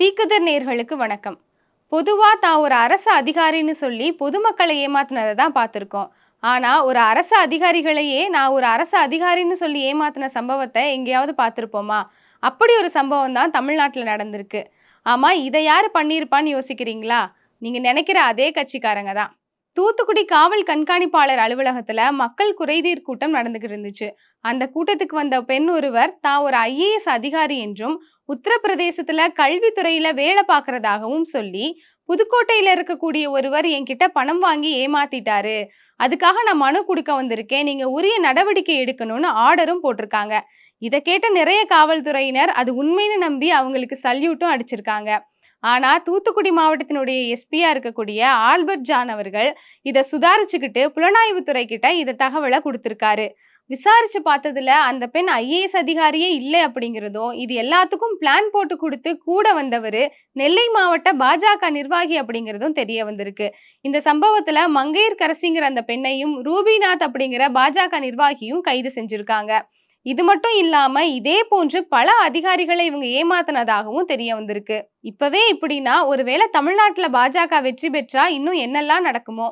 தீக்குதர் நேர்களுக்கு வணக்கம். பொதுவாக தான் ஒரு அரசு அதிகாரின்னு சொல்லி பொதுமக்களை ஏமாத்தினதை தான் பார்த்துருக்கோம். ஆனால் ஒரு அரசு அதிகாரிகளையே நான் ஒரு அரசு அதிகாரின்னு சொல்லி ஏமாத்தின சம்பவத்தை எங்கேயாவது பார்த்துருப்போமா? அப்படி ஒரு சம்பவம் தான் தமிழ்நாட்டில் நடந்திருக்கு. ஆமாம் இதை யார் பண்ணியிருப்பான்னு யோசிக்கிறீங்களா? நீங்கள் நினைக்கிற அதே கட்சிக்காரங்க தான். தூத்துக்குடி காவல் கண்காணிப்பாளர் அலுவலகத்துல மக்கள் குறைதீர் கூட்டம் நடந்துகிட்டு இருந்துச்சு. அந்த கூட்டத்துக்கு வந்த பெண் ஒருவர் தான் ஒரு ஐஏஎஸ் அதிகாரி என்றும் உத்தரப்பிரதேசத்துல கல்வித்துறையில வேலை பார்க்கறதாகவும் சொல்லி புதுக்கோட்டையில இருக்கக்கூடிய ஒருவர் என்கிட்ட பணம் வாங்கி ஏமாத்திட்டாரு. அதுக்காக நான் மனு கொடுக்க வந்திருக்கேன். நீங்க உரிய நடவடிக்கை எடுக்கணும்னு ஆர்டரும் போட்டிருக்காங்க. இதை கேட்ட நிறைய காவல்துறையினர் அது உண்மைன்னு நம்பி அவங்களுக்கு சல்யூட்டும் அடிச்சிருக்காங்க. ஆனா தூத்துக்குடி மாவட்டத்தினுடைய எஸ்பியா இருக்கக்கூடிய ஆல்பர்ட் ஜான் அவர்கள் இதை சுதாரிச்சுக்கிட்டு புலனாய்வுத்துறை கிட்ட இதை தகவலை கொடுத்திருக்காரு. விசாரிச்சு பார்த்ததுல அந்த பெண் ஐஏஎஸ் அதிகாரியே இல்லை அப்படிங்கிறதும் இது எல்லாத்துக்கும் பிளான் போட்டு கொடுத்து கூட வந்தவர் நெல்லை மாவட்ட பாஜக நிர்வாகி அப்படிங்கிறதும் தெரிய வந்திருக்கு. இந்த சம்பவத்துல மங்கையர்கரசிங்கிற அந்த பெண்ணையும் ரூபிநாத் அப்படிங்கிற பாஜக நிர்வாகியும் கைது செஞ்சிருக்காங்க. இது மட்டும் இல்லாம இதே போன்று பல அதிகாரிகளை இவங்க ஏமாத்தினதாகவும் தெரிய வந்திருக்கு. இப்பவே இப்படின்னா ஒருவேளை தமிழ்நாட்டுல பாஜக வெற்றி பெற்றா இன்னும் என்னெல்லாம் நடக்குமோ?